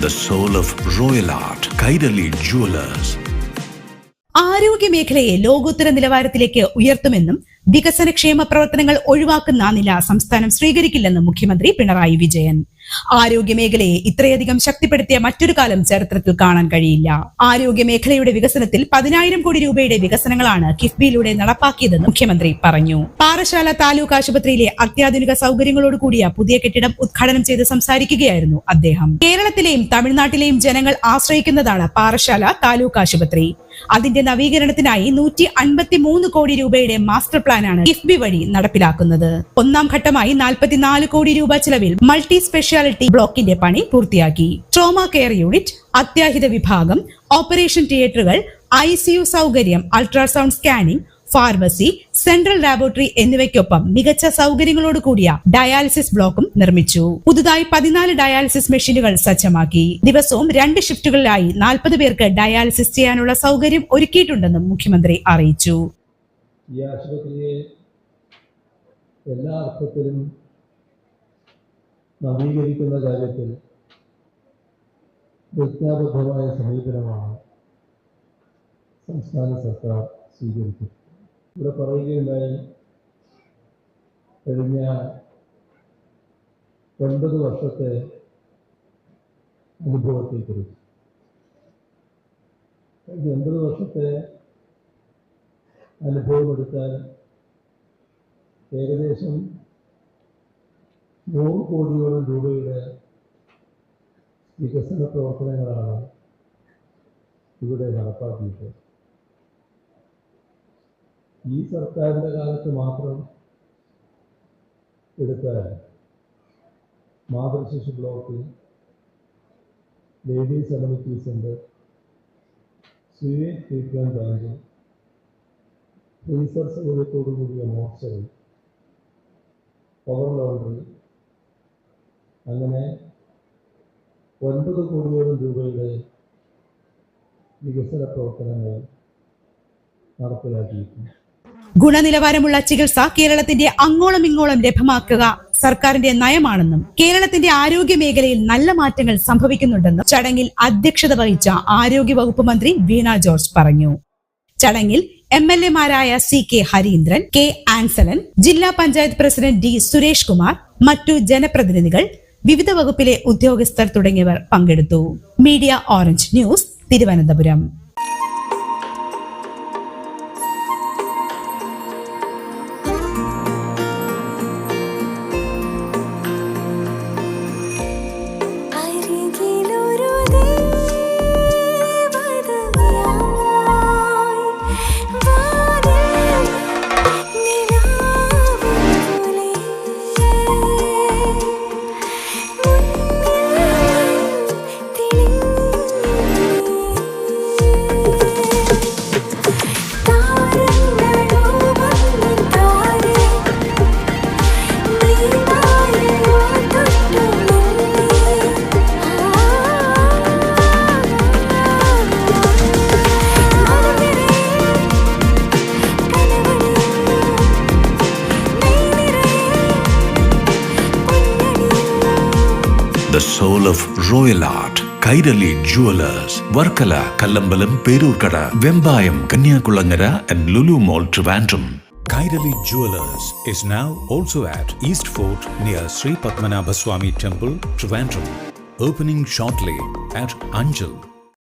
the soul of royal art. Kairali Jewelers. ആരോഗ്യമേഖലയെ ലോകോത്തര നിലവാരത്തിലേക്ക് ഉയർത്തുമെന്നും വികസനക്ഷേമ പ്രവർത്തനങ്ങൾ ഒഴിവാക്കുന്ന നില സംസ്ഥാനം സ്വീകരിക്കില്ലെന്നും മുഖ്യമന്ത്രി പിണറായി വിജയൻ ആരോഗ്യമേഖലയെ ഇത്രയധികം ശക്തിപ്പെടുത്തിയ മറ്റൊരു കാലം ചരിത്രത്തിൽ കാണാൻ കഴിയില്ല. ആരോഗ്യ മേഖലയുടെ വികസനത്തിൽ പതിനായിരം കോടി രൂപയുടെ വികസനങ്ങളാണ് കിഫ്ബിയിലൂടെ നടപ്പാക്കിയതെന്ന് മുഖ്യമന്ത്രി പറഞ്ഞു. പാറശാല താലൂക്ക് ആശുപത്രിയിലെ അത്യാധുനിക സൗകര്യങ്ങളോട് കൂടിയ പുതിയ കെട്ടിടം ഉദ്ഘാടനം ചെയ്ത് സംസാരിക്കുകയായിരുന്നു അദ്ദേഹം. കേരളത്തിലെയും തമിഴ്നാട്ടിലെയും ജനങ്ങൾ ആശ്രയിക്കുന്നതാണ് പാറശാല താലൂക്ക് ആശുപത്രി. അതിന്റെ നവീകരണത്തിനായി നൂറ്റി അൻപത്തി മൂന്ന് കോടി രൂപയുടെ മാസ്റ്റർ പ്ലാനാണ് കിഫ്ബി വഴി നടപ്പിലാക്കുന്നത്. ഒന്നാം ഘട്ടമായി നാൽപ്പത്തിനാല് കോടി രൂപ ചിലവിൽ മൾട്ടി സ്പെഷ്യാലിറ്റി ബ്ലോക്കിന്റെ പണി പൂർത്തിയാക്കി. ട്രോമ കെയർ യൂണിറ്റ് അത്യാഹിത വിഭാഗം ഓപ്പറേഷൻ തിയേറ്ററുകൾ ഐ സൗകര്യം ultrasound scanning pharmacy central laboratory എന്നിവയ്ക്കൊപ്പം മികച്ച സൗകര്യങ്ങളോട് കൂടിയ ഡയാലിസിസ് ബ്ലോക്കും നിർമ്മിച്ചു. പുതുതായി പതിനാല് ഡയാലിസിസ് മെഷീനുകൾ സജ്ജമാക്കി. ദിവസവും രണ്ട് ഷിഫ്റ്റുകളിലായി നാൽപ്പത് പേർക്ക് ഡയാലിസിസ് ചെയ്യാനുള്ള സൗകര്യം ഒരുക്കിയിട്ടുണ്ടെന്നും മുഖ്യമന്ത്രി അറിയിച്ചു. ഈ ആശുപത്രിയെ എല്ലാ അർത്ഥത്തിലും നവീകരിക്കുന്ന കാര്യത്തിൽ പ്രതിജ്ഞാബദ്ധമായ സമീപനമാണ് സംസ്ഥാന സർക്കാർ സ്വീകരിച്ചത് ഇവിടെ പറയുകയുണ്ടായി കഴിഞ്ഞ ഒൻപത് വർഷത്തെ അനുഭവത്തെക്കുറിച്ച്. കഴിഞ്ഞ ഒൻപത് വർഷത്തെ അനുഭവമെടുത്താൽ ഏകദേശം നൂറ് കോടിയോളം രൂപയുടെ വികസന പ്രവർത്തനങ്ങളാണ് ഇവിടെ നടപ്പാക്കിയിട്ടുള്ളത് ഈ സർക്കാരിന്റെ കാലത്ത് മാത്രം എടുത്താൽ മാതൃശിശു block ladies amenity centre suite treatment bank freezer സൗകര്യത്തോടു കൂടിയ മോർച്ചറി പവർ ലോണ്ടറി അങ്ങനെ ഒൻപത് കോടിയോളം രൂപയുടെ വികസന പ്രവർത്തനങ്ങൾ നടപ്പിലാക്കിയിട്ടുണ്ട്. ഗുണനിലവാരമുള്ള ചികിത്സ കേരളത്തിന്റെ അങ്ങോളം ഇങ്ങോളം ലഭ്യമാക്കുക സർക്കാരിന്റെ നയമാണെന്നും കേരളത്തിന്റെ ആരോഗ്യ മേഖലയിൽ നല്ല മാറ്റങ്ങൾ സംഭവിക്കുന്നുണ്ടെന്നും ചടങ്ങിൽ അധ്യക്ഷത വഹിച്ച ആരോഗ്യ വകുപ്പ് മന്ത്രി വീണ ജോർജ് പറഞ്ഞു. ചടങ്ങിൽ M L എമാരായ C K Hareendran K Ansalan ജില്ലാ പഞ്ചായത്ത് പ്രസിഡന്റ് ഡി സുരേഷ് കുമാർ മറ്റു ജനപ്രതിനിധികൾ വിവിധ വകുപ്പിലെ ഉദ്യോഗസ്ഥർ തുടങ്ങിയവർ പങ്കെടുത്തു. Media orange news Thiruvananthapuram. The soul of royal art. Kairali Jewelers. Varkala, Kallambalam, Perurkada, Vembayam, Kanyakulangara, and Lulu Mall, Trivandrum. Kairali Jewelers is now also at East Fort near Sri Padmanabha Swami Temple, Trivandrum. Opening shortly at Anjal,